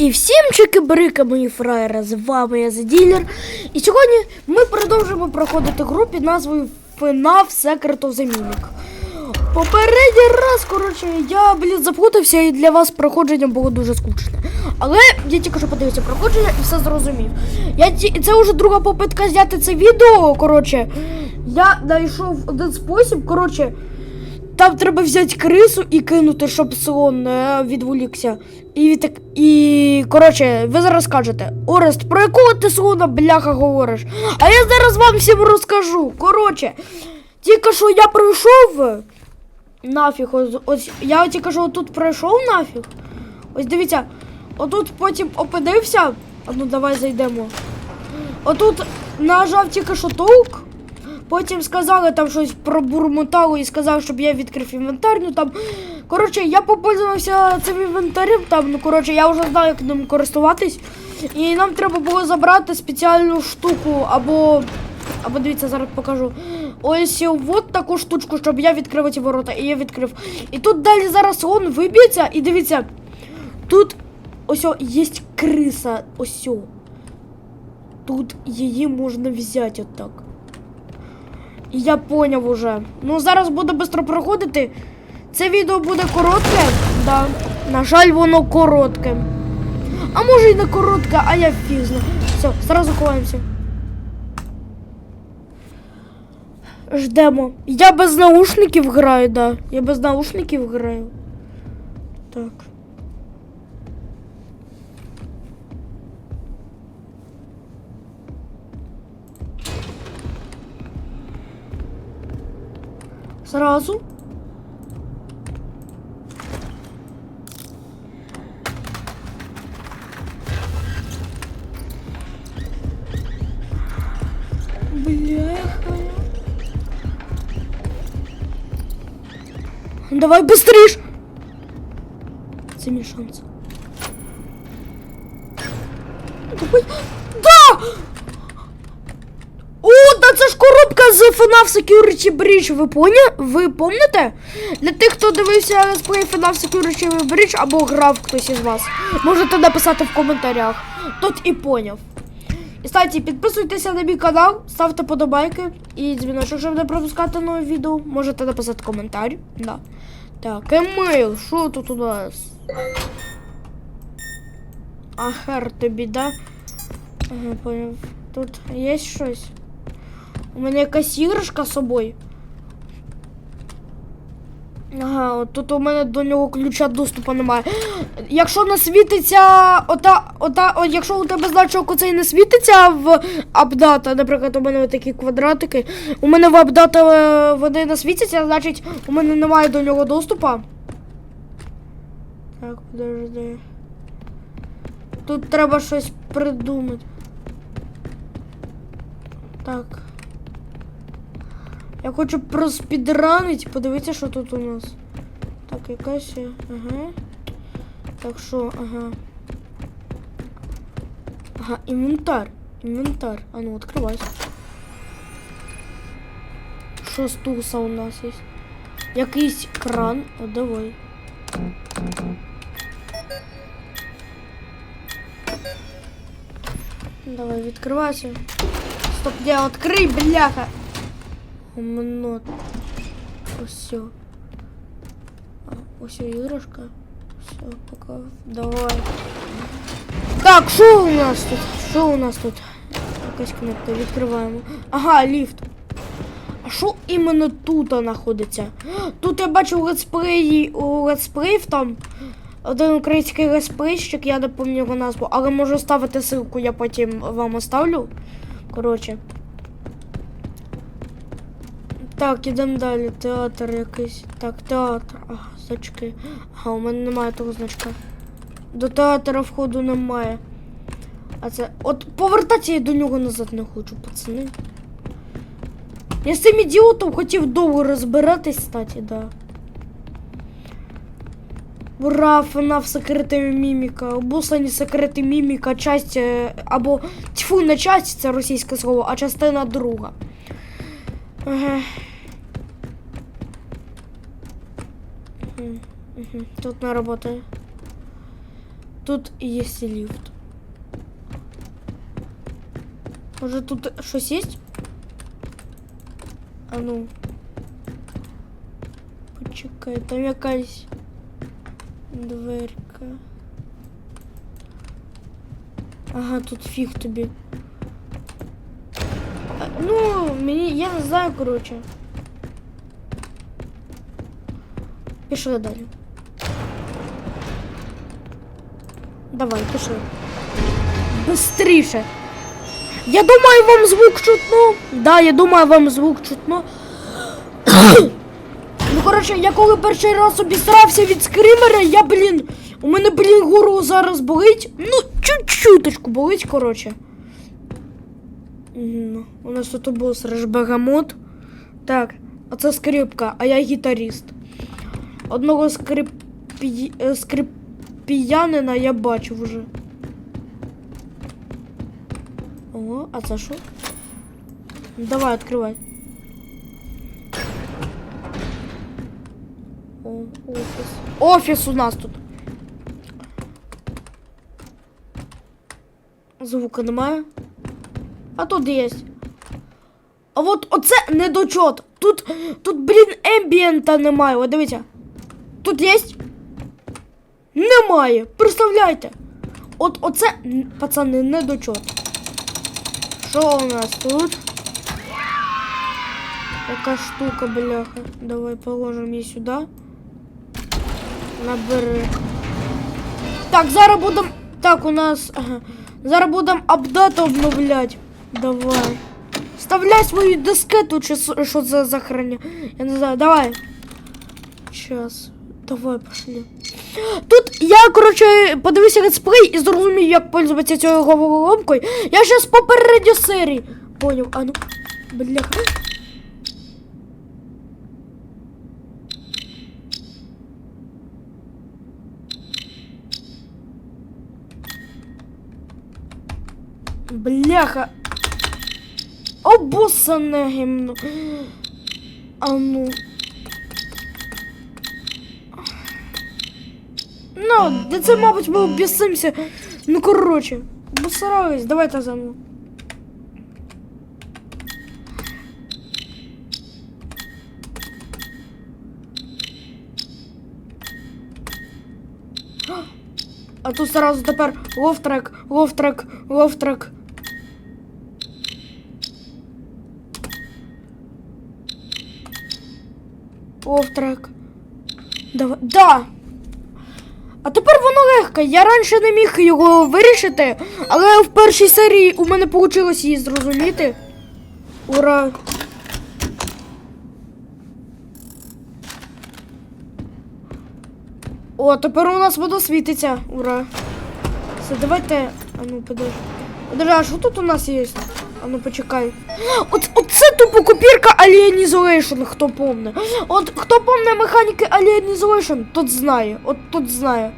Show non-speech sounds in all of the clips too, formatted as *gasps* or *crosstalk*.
І всім чики-брики, мої фраєри, з вами я Ділер. І сьогодні ми продовжимо проходити гру під назвою FNAF Secret of the Mimic. Попередній раз, коротше, я, блін, заплутався і для вас проходження було дуже скучне. Але я тільки що подивився проходження і все зрозумів. Я. Це вже друга попитка зняти це відео. Коротше, я знайшов один спосіб, коротше. Там треба взяти крису і кинути, щоб слон е, відволікся. І, відтак... і коротше, ви зараз скажете, Орест, про якого ти слона бляха говориш? А я зараз вам всім розкажу. Коротше, тільки що я пройшов е, нафіг. Ось, я тільки що тут пройшов нафіг. Ось дивіться, отут потім опинився. А ну давай зайдемо. Отут нажав тільки що толк. Потім сказали там щось про бурмоталу і сказав, щоб я відкрив інвентар. Ну там. Коротше, я попользувався цим інвентарем. Там, ну коротше, я вже знаю, як ним користуватись. І нам треба було забрати спеціальну штуку або. Або дивіться, зараз покажу. Ось от таку штучку, щоб я відкрив ці ворота. І я відкрив. І тут далі зараз он виб'ється, і дивіться, тут ось є криса. Ось. Тут її можна взяти отак. І Я поняв уже. Ну зараз буде швидко проходити. Це відео буде коротке. Да. На жаль, воно коротке. А може й не коротке, а я фіг знаю. Все, зразу ховаємося. Ждемо. Я без наушників граю, да. Я без наушників граю. Так. Сразу. Бляха. Давай быстрее. Це мій шанс. Да! О, да це ж коробка з FNAF Security Bridge, ви поня? Ви помните? Для тих, хто дивився летсплей FNAF Security Bridge або грав хтось із вас, можете написати в коментарях. Тут і поняв. І кстати, підписуйтеся на мій канал, ставте подобайки і дзвіночок, щоб не пропускати нові відео. Можете написати коментар. Да. Так, емейл, що тут у нас? Ахер тобі, да? Ага, поняв. Тут є щось? У мене якась іграшка з собою. Ага, от тут у мене до нього ключа доступу немає. *gasps* Якщо не світиться ота, ота, о, якщо у тебе значок оцей не світиться в апдата, наприклад, у мене такі квадратики, у мене в апдата е, вони не світяться, значить у мене немає до нього доступу. Так, подожди. Тут треба щось придумати. Так. Я хочу проспідранити, подивіться, що тут у нас. Так, якась. Ага. Так що, ага. Ага, інвентар. Інвентар. А ну, відкривайся. Що з туса у нас є? Якийсь кран. О, давай. Давай, відкривайся. Стоп, я відкрий, бляха. Умно. Все. Ось іграшка. Все, пока. Давай. Так, що у нас тут? Що у нас тут? Якась кнопка, відкриваємо. Ага, ліфт. А що іменно тут знаходиться? Тут я бачу летсплеї у летсплеїв там. Один український летсплейщик, я не пам'ятаю назву, але можу ставити ссылку, я потім вам оставлю. Коротше. Так, ідемо далі. Театр якийсь. Так, театр. Ага, значки. Ага, у мене немає того значка. До театра входу немає. А це. От повертатися я до нього назад не хочу, пацани. Я з цим ідіотом хотів довго розбиратись, кстати, да. Ура, FNAF секрети міміка. Обуслані секрети міміка, часть е, або тьфу, не часть, це російське слово, а частина друга. Ага. Мгм, мгм. Тут не работає. тут є і ліфт. Може тут щось є? А ну. Почекай, там якась дверка. Ага, тут фіг тобі. А, Ну, мені я не знаю, коротше. Пішли далі. Давай, пішли. Быстріше. Я думаю, вам звук чутно. Да, я думаю, вам звук чутно. ну, коротше, я коли перший раз обістрався від скримера, я, блін, у мене, блін, горло зараз болить. Ну, чуть-чуточку болить, коротше. У нас тут бос Режбегамот. Так, оце скрипка, а я гітаріст. Одного скрипі... е, скрипіянина я бачив вже. О, а це що? Давай, відкривай. О, офіс. Офіс у нас тут. Звука немає. А тут є. А от оце недочот. Тут, тут, блін, ембієнта немає. От дивіться. Тут є? Немає. Представляєте? От оце, пацани, недочот. Що у нас тут? Яка штука, бляха. Давай положимо її сюди. Набери. Так, зараз будемо. Так, у нас. Ага. Зараз будемо апдат обновляти. Давай. Вставляй свою дискету, чи що це за храня. Я не знаю, давай. Сейчас. Давай, пошли. Тут я, коротше, подивився летсплей і зрозумів, як пользуватися цією головоломкою. Я ще з попередньої серії. Поняв, а ну. Бляха. Бляха. Обоссане гімно. А ну. Ну, де це, мабуть, ми обісимося. Ну, коротше, посрались, давайте за мною. А тут сразу тепер лофтрек, лофтрек, лофтрек. Лофтрек. Давай. Да! А тепер воно легке. Я раніше не міг його вирішити, але в першій серії у мене вийшло її зрозуміти. Ура! О, тепер у нас воно світиться. Ура! Все, давайте. А ну, подожди. Подожди, а що тут у нас є? А ну почекай. От, оце тупо копірка Alien Isolation, хто помне. От хто помне механіки Alien Isolation, тот знає. От тот знає.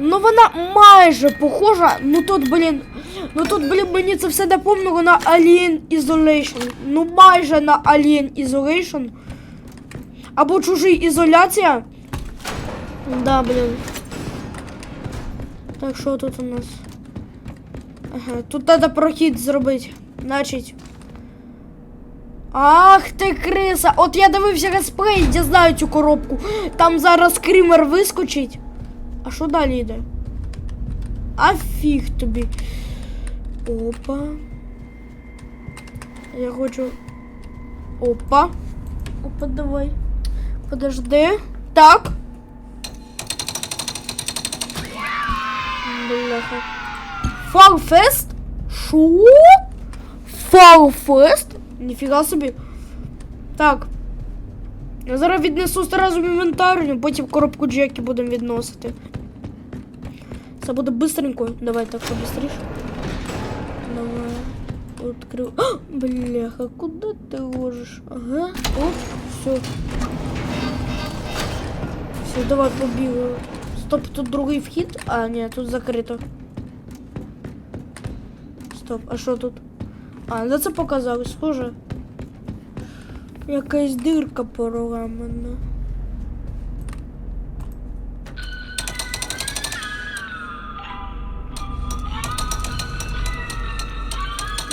Ну вона майже похожа. Ну тут, блін. Ну тут, блін, мені це все напомнило на Alien Isolation. Ну майже на Alien Isolation. Або чужий ізоляція. Да, блін. Так, що тут у нас? Ага, тут треба прохід зробити. Значить. Ах ти криса! От я дивився летсплей, я знаю цю коробку. Там зараз скример вискочить. А що далі йде? А фіг тобі. Опа. Я хочу. Опа. Опа, давай. Подожди. Так. Бляха. Фалфест? Шо? Фалфест? Ніфіга собі. Так. Я зараз віднесу одразу в інвентарню, потім коробку Джекі будемо відносити. Це буде быстренько. Давай так побыстріше. Давай. Открив. А, бляха, куди ти ложиш? Ага. Оп, все. Все, давай побігли. Стоп, тут другий вхід. А, ні, тут закрито. Стоп, а що тут? А, на це показали, схоже. Якась дирка проламана.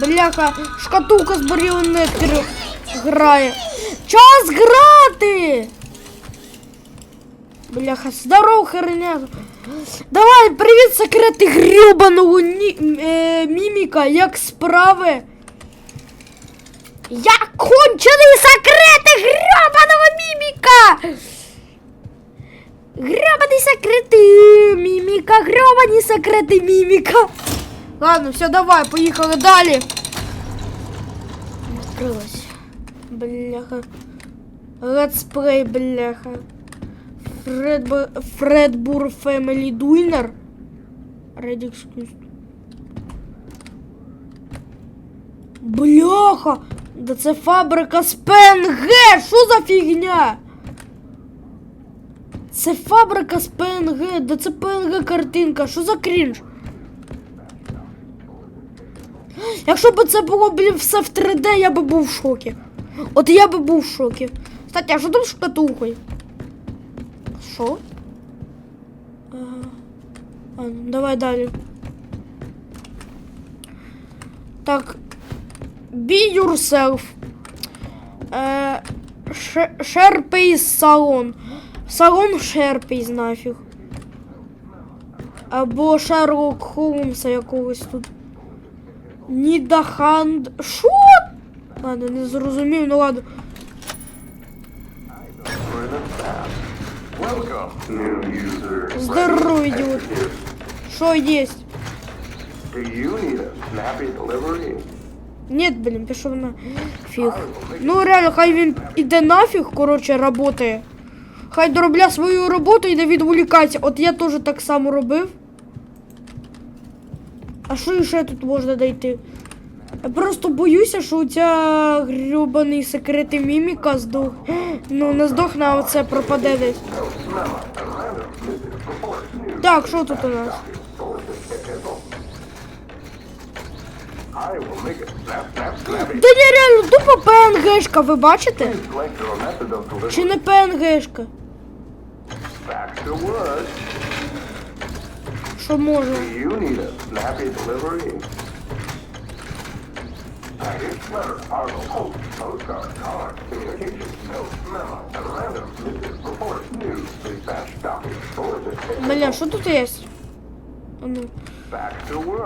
Бляха, шкатулка з баріонетки грає. Час грати! Бляха, здоров, херня. Давай, привіт, секрети грюбаного е, міміка, як справи. Я кончений секрети грюбаного міміка! Гребані секрети міміка, гребані секрети міміка. Ладно, все, давай, поїхали далі. Відкрилась. Бляха. Летсплей, бляха. Фредбур, Фредбур Фемелі Дуйнер. Редікс Бляха! Да це фабрика з ПНГ! Що за фігня? Це фабрика з ПНГ, да це ПНГ картинка, що за крінж? Якщо б це було, блін, все в 3D, я би був в шокі. От я би був в шокі. Кстати, а що там шкатулкою? Що? А, давай далі. Так. Be yourself. Е, Ше- Sharpies салон. Салон Шерпіс нафіг. Або Шерлок Холмса якогось тут. Нідаханд. Шо? Ладно, не зрозумів, ну ладно. Welcome, new user. Здорово, ідіот. Що єсть? Do you need a snappy delivery? Нет, блін, пішов на фіг. Ну реально, хай він іде нафіг, коротше, работає. Хай доробля свою роботу і не відволікається. От я теж так само робив. А що ще тут можна знайти? Я просто боюся, що у ця грюбаний секрети міміка здох. *gasps* Ну, не здохне, а оце пропаде десь. Так, що тут у нас? Та ні, реально, тупо ПНГшка, ви бачите? Чи не ПНГшка? Що може? Бля, що тут є? А Ну,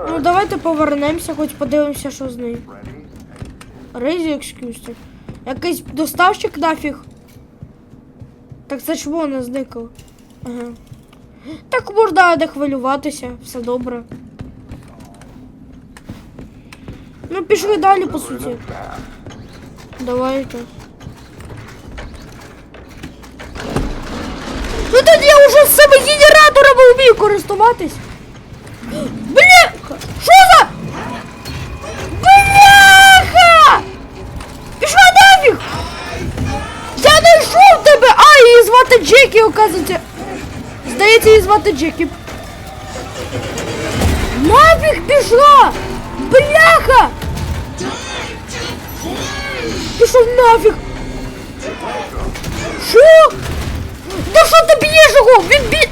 ну давайте повернемося, хоч подивимося, що з нею. Рейзі екскюзі. Якийсь доставщик нафіг. Так це ж вона зникла. Ага. Так можна не хвилюватися, все добре. Ну, пішли далі, по суті. Давайте. Ну тоді я вже з цими генераторами вмію користуватись. Бляха! Що за? Бляха! Пішла нафіг! Я знайшов тебе! А, її звати Джекі, оказується. Здається, її звати Джекі. Нафіг пішла! Бляха! Пішов нафіг! Що? Да що ти б'єш його? Він бі...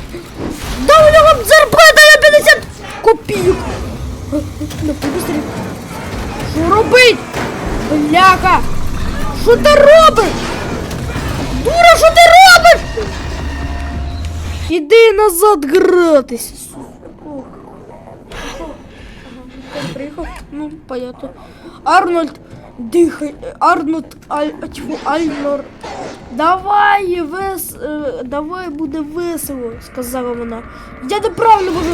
Да у нього зарплата на 50 копійок. Що робить? Бляха! Що ти робиш? Дура, що ти робиш? Іди назад гратись. Приїхав? Ну, понятно. Арнольд, дихай. Арнольд, Аль, Альнор. Давай, вес, е, давай буде весело, сказала вона. Я неправильно можу.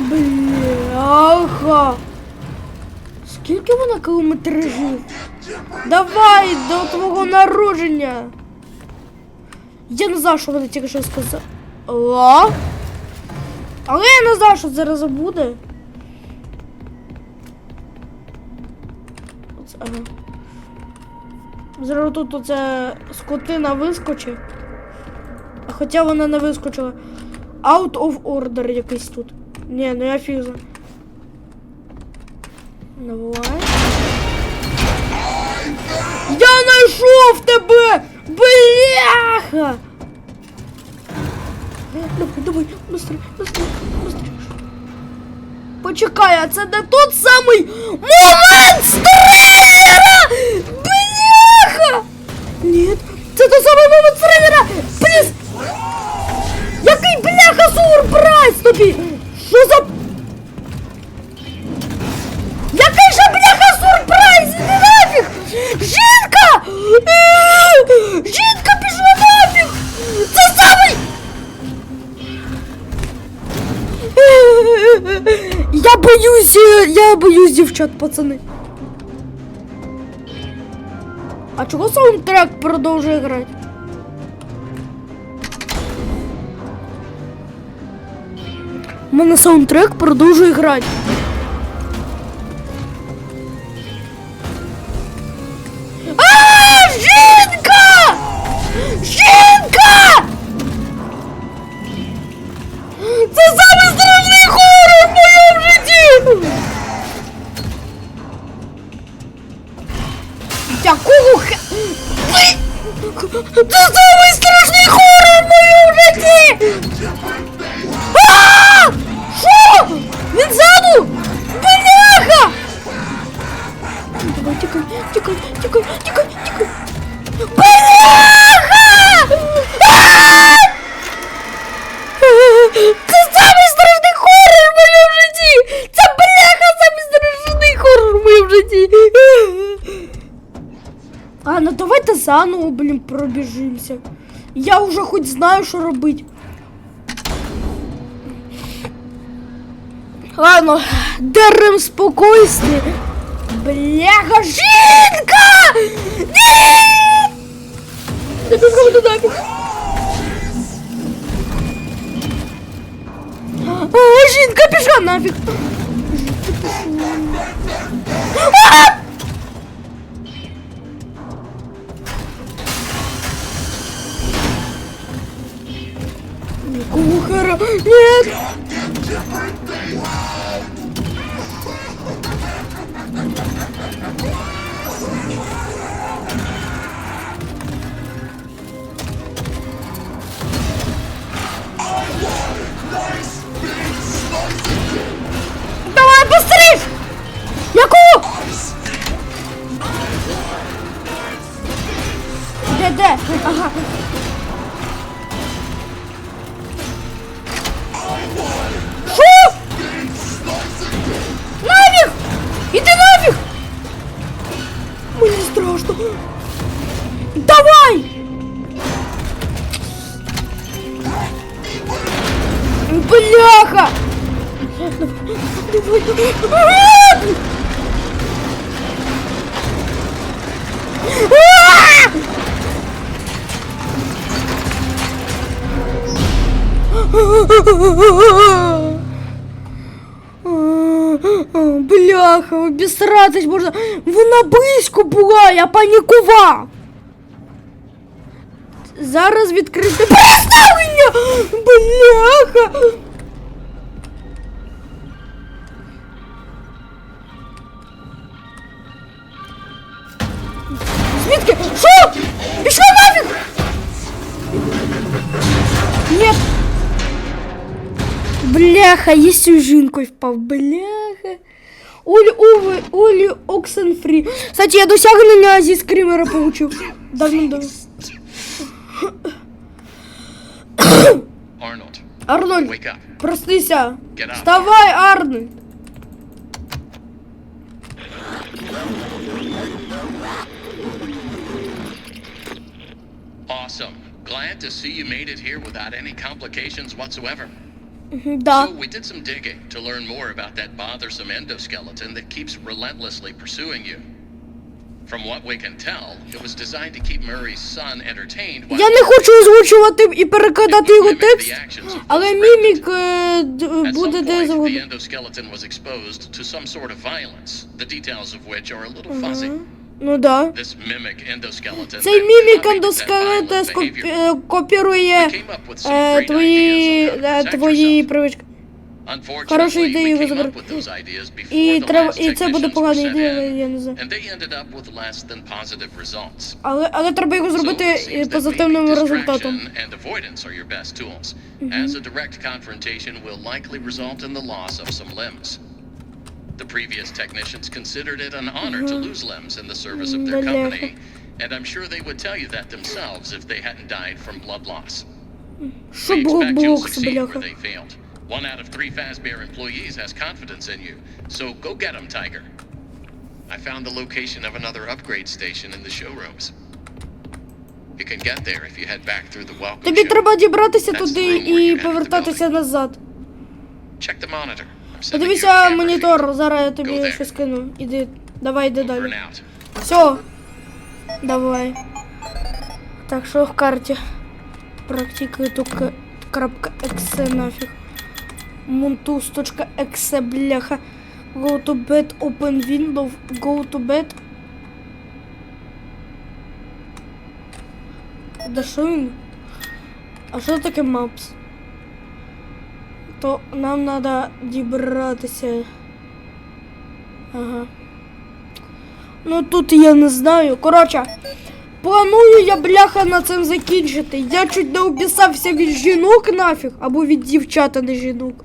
Бляха. Скільки вона кілометражів? Давай до твого народження. Я не знаю, що вона тільки що сказала. Але я не знаю, що зараз буде. Оце, ага. Зараз тут оце скотина вискочить. А Хоча вона не вискочила. Out of order якийсь тут. Ні, ну я фіг знаю. Давай. Я знайшов тебе! Бляха! Давай, давай, быстрее, быстрее, быстрее. Почекай, а це не тот самий момент стрелера! Бляха! Ні, це той самий момент стрелера! Пліс! Який бляха сурприз тобі! Що за... Який же бляха сурприз! Іди нафіг! Жінка! Е, Жінка Я боюсь, е, я боюсь дівчат, пацани. А чого саундтрек продовжує грати? У мене саундтрек продовжує грати. давайте заново, блін, пробіжимося. Я вже хоч знаю, що робити. Ладно, дарем спокойствие. Бляха, жінка! Ні! Я только буду нафиг. А, жінка пішла нафіг. А! 你给我等 обісратись можна. Вона близько була, я панікував. Зараз відкрити представлення! Бляха! Звідки? Що? Пішла нафіг! Нет! Бляха, є жінкою впав. Бляха. Олі Ови, Олі Оксенфрі. Кстати, я досягнення зі скримера получив. Давно-давно. Arnold, Арнольд, wake up. проснися. Get up. Вставай, Арнольд. Awesome. Glad to see you made it here without any complications whatsoever. Да. So, we did some digging to learn more about that bothersome endoskeleton that keeps relentlessly pursuing you. From what we can tell, it was designed to keep Murray's son entertained while Я не хочу озвучувати і перекладати його mimic the текст, actions of але those мімік е, д- At буде some де point, the завгодно. endoskeleton was exposed to some sort of violence, the details of which are a little fuzzy. Ну да. Цей мімік copied that ендоскелет violent скоп- behavior. е, копірує е, твої, е, твої привички. Хороша ідея ideas before І треба, і це буде погана ідея, я не знаю. Але, але треба його зробити е, позитивним результатом. as a direct confrontation will likely result in the loss of some limbs. The previous technicians considered it an honor to lose limbs in the service of their Бляха. company, and I'm sure they would tell you that themselves if they hadn't died from blood loss. Що We було expect you'll бокс, succeed where бляха. they failed. One out of three Fazbear employees has confidence in you, so go get them, Tiger. I found the location of another upgrade station in the showrooms. You can get there if you head back through the welcome Тобі show. треба дібратися That's туди the room where you і entered the повертатися назад. Check the monitor. Подивися монітор, зараз я тобі щось кину. Іди, давай, йди далі. Все. Давай. Так, що в карті? Практикую только крапка .exe нафиг. Montus.exe, бляха. Go to bed, open window, go to bed. Да що він? А що таке maps? То нам треба дібратися. Ага. Ну тут я не знаю. Коротше, планую я бляха на цим закінчити. Я чуть не обісався від жінок нафіг, або від дівчат, а не жінок.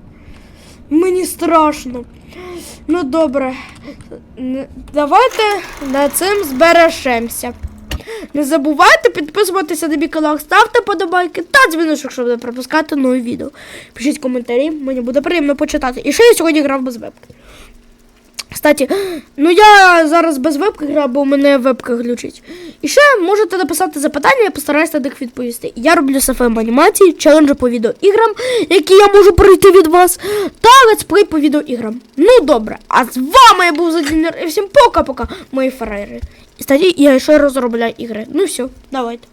Мені страшно. Ну добре. Давайте на цим зберешемося. Не забувайте підписуватися на мій канал, ставте подобайки та дзвіночок, щоб не пропускати нові відео. Пишіть коментарі, мені буде приємно почитати. І ще я сьогодні грав без вебки. Кстати, *gasps* ну я зараз без вебки граю, бо у мене вебка глючить. І ще можете написати запитання, я постараюся на них відповісти. Я роблю сфм анімації, челенджі по відеоіграм, які я можу пройти від вас, та летсплей по відеоіграм. Ну добре, а з вами я був Задінер, і всім пока-пока, мої фраєри. І кстати, я ще розробляю ігри. Ну все, давайте.